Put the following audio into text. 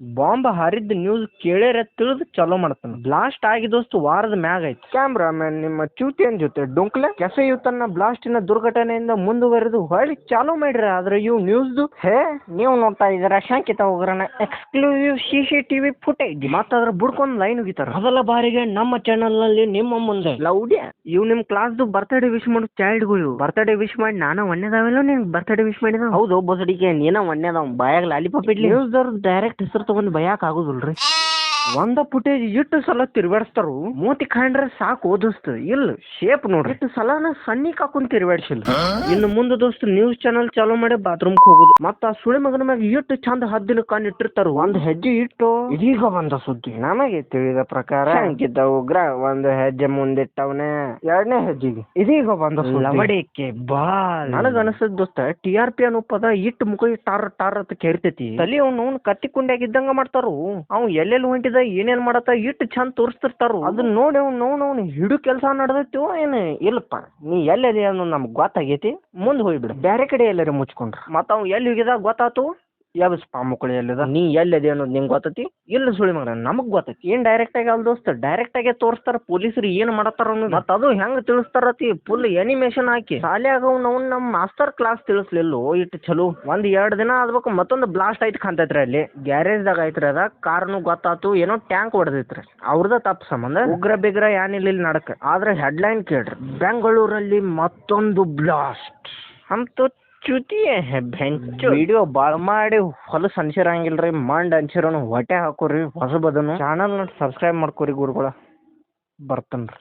Bomb ಹಾರಿದ್ದ news ಕೇಳ್ಯಾರ ತಿಳಿದು ಚಲೋ ಮಾಡ್ತಾನೆ. ಬ್ಲಾಸ್ಟ್ ಆಗಿದೋಸ್ತು ವಾರದ ಮ್ಯಾಗ ಐತಿ ಕ್ಯಾಮ್ರಾಮನ್ ನಿಮ್ಮ ಚ್ಯೂತಿಯನ್ ಜೊತೆ ಡೊಂಕ್ಲೆ. ಕೆಫೆ ತನ್ನ ಬ್ಲಾಸ್ಟಿನ ದುರ್ಘಟನೆಯಿಂದ ಮುಂದುವರೆದು ಹೊಳಿ ಚಾಲೂ ಮಾಡ್ರಿ ಆದ್ರೆ ಇವು ನ್ಯೂಸ್ದು ಹೇ ನೀವು ನೋಡ್ತಾ ಇದ್ರ ಶಂಕಿತ ಉಗ್ರನ exclusive C C TV footage ಮತ್ತದ್ರ ಬುಡ್ಕೊಂಡ್ ಲೈನ್ ಹೋಗಿತಾರ ಮೊದಲ ಬಾರಿಗೆ ನಮ್ಮ ಚಾನಲ್ನಲ್ಲಿ ನಿಮ್ಮ ಮುಂದೆ. ಲೌಡ್ಯ. ಇವ್ ನಿಮ್ ಕ್ಲಾಸ್ದು ಬರ್ತ್ಡೇ ವಿಶ್ ಮಾಡೋ ಚೈಲ್ಡ್ಗಳು ಬರ್ತ್ಡೇ ವಿಶ್ ಮಾಡಿ ನಾನು ಒಣ್ಣೆದಾವೆಲ್ಲ ನಿನ್ ಬರ್ತ್ಡೇ ವಿಶ್ ಮಾಡಿದ? ಹೌದು ಬಸಡಿಗೆ ನೀನ ಒಣ್ಣೆದಾವ್. ಬಾಯಾಗ ಲಾಲಿಪಾಪ್ ಇಡ್ಲಿ. ನ್ಯೂಸ್ ಡೈರೆಕ್ಟ್ ಹೆಸರು ತಗೊಂಡ್ ಬಯಾಕ್ ಆಗುದಿಲ್ರಿ? ಒಂದ ಫುಟೇಜ್ ಇಟ್ಟು ಸಲ ತಿರ್ಗಾಡಿಸ್ತಾರು ಮೂತಿ ಕಂಡ್ರೆ ಸಾಕು ಓದಿಸ್ತು ಇಲ್ಲ ಶೇಪ್ ನೋಡ್ರಿ. ಇಟ್ಟು ಸಲನ ಸಣ್ಣಿಕ್ ಹಾಕೊಂಡ್ ತಿರ್ಗಾಡ್ಸಿಲ್ಲ ಇನ್ನು ಮುಂದೆ ದೋಸ್ತ ನ್ಯೂಸ್ ಚಾನಲ್ ಚಾಲೂ ಮಾಡಿ ಬಾತ್ರೂಮ್ ಹೋಗುದು. ಮತ್ತ ಆ ಸುಳಿ ಮಗನ ಮ್ಯಾಗ ಇಟ್ಟು ಚಂದ ಹದ್ದಿನ ಕಣ್ ಇಟ್ಟಿರ್ತಾರ. ಒಂದ್ ಹೆಜ್ಜೆ ಇಟ್ಟು ಇದೀಗ ಬಂದ ಸುದ್ದಿ. ನಮಗೆ ತಿಳಿದ ಪ್ರಕಾರ ಶಂಕಿತ ಉಗ್ರ? ಒಂದು ಹೆಜ್ಜೆ ಮುಂದಿಟ್ಟವನೆ. ಎರಡನೇ ಹೆಜ್ಜೆಗೆ. ಇದೀಗ ಬಂದ ಲವಡಿಕೆ ಬಾ ನನಗ ಅನಸದ್ ದೋಸ್ತ ಟಿ ಆರ್ ಪಿ ಅನ್ನೋ ಪದ ಇಟ್ಟು ಮುಖ ಟಾರ್ ಟಾರ್ ಅಂತ ಕೇರ್ತೈತಿ ತಲಿ ಅವ್ನು ಕತ್ತಿ ಕುಂಡ್ಯಾಗ ಇದ್ದಂಗ ಮಾಡ್ತಾರು. ಅವ್ ಎಲ್ಲೆಲ್ಲಿ ಹೊಂಟಿದ ಏನೇನ್ ಮಾಡತ್ತ ಇಟ್ಟು ಚಂದ ತೋರಿಸ್ತಿರ್ತಾರು ಅದನ್ನ ನೋಡಿ ಅವ್ನು ನೋಡ್ ಅವ್ನು ಹಿಡು ಕೆಲಸ ನಡೆದೈತೋ ಏನ್ ಇಲ್ಲಪ್ಪ ನೀ ಎಲ್ಲದೆ ಅನ್ನೋದು ನಮ್ಗೆ ಗೊತ್ತಾಗೈತಿ ಮುಂದೆ ಹೋಗ್ಬಿಡು. ಬೇರೆ ಕಡೆ ಎಲ್ಲಾರ ಮುಚ್ಕೊಂಡ್ರು? ಮತ್ತ ಅವ್ ಎಲ್ಲಿ ಹೋಗಿದ ಗೊತ್ತಾತು? ಯಾವ ಸ್ಪಾ ಮಕ್ಕಳು ಎಲ್ಲಿದ ನೀ ಎಲ್ಲಿದೆ ಅನ್ನೋದು ನಿಂಗೆ ಗೊತ್ತೈತಿ? ಇಲ್ಲ ಸುಳಿ ಮಗ ನಮಗ್ ಗೊತ್ತೈತಿ. ಏನ್ ಡೈರೆಕ್ಟ್ ಆಗಿ ಅಲ್ಲಿ ದೋಸ್ತ? ಡೈರೆಕ್ಟ್ ಆಗಿ ತೋರಿಸ್ತಾರ, ಪೊಲೀಸರು ಏನ್ ಮಾಡತ್ತಾರ ಅನ್ನೋದು. ಮತ್ತ ಅದು ಹೆಂಗ್ ತಿಳಿಸ್ತಾರತಿ? ಫುಲ್ ಎನಿಮೇಷನ್ ಹಾಕಿ. ಶಾಲ್ಯಾಗ ನಾವು ನಮ್ಮ ಮಾಸ್ತರ್ ಕ್ಲಾಸ್ ತಿಳಿಸ್ಲಿಲ್ಲೋ? ಇಟ್ಟು ಚಲೋ. ಒಂದ್ ಎರಡ್ ದಿನ ಆದ್ಬೇಕು, ಮತ್ತೊಂದು ಬ್ಲಾಸ್ಟ್ ಆಯ್ತು ಕಾಣ್ತೈತ್ರಿ ಅಲ್ಲಿ. ಗ್ಯಾರೇಜ್ದಾಗ ಐತ್ರಿ ಅದ. ಕಾರ್ನು ಗೊತ್ತಾತು, ಏನೋ ಟ್ಯಾಂಕ್ ಹೊಡೆದೈತ್ರಿ. ಅವ್ರದ ತಪ್ಪು ಸಂಬಂಧ? ಉಗ್ರ ಬಿಗ್ರ ಏನಿಲ್ಲ ಇಲ್ಲಿ ನಡಕ. ಆದ್ರೆ ಹೆಡ್ಲೈನ್ ಕೇಳ್ರಿ. ಬೆಂಗಳೂರಲ್ಲಿ ಮತ್ತೊಂದು ಬ್ಲಾಸ್ಟ್ ಅಂತೂ ಚ್ಯುತಿ ಬೆಂಚು ವಿಡಿಯೋ ಬಾಳ್ ಮಾಡಿ ಹೊಲಸ್ ಅನ್ಸಿರಂಗಿಲ್ರಿ ಮಂಡ್ ಅನ್ಸಿರೋನು ಹೊಟ್ಟೆ ಹಾಕೋರಿ ಹೊಸಬದನು. ಚಾನಲ್ನ ಸಬ್ಸ್ಕ್ರೈಬ್ ಮಾಡ್ಕೋರಿ ಗುರುಗಳ. ಬರ್ತನ್ರಿ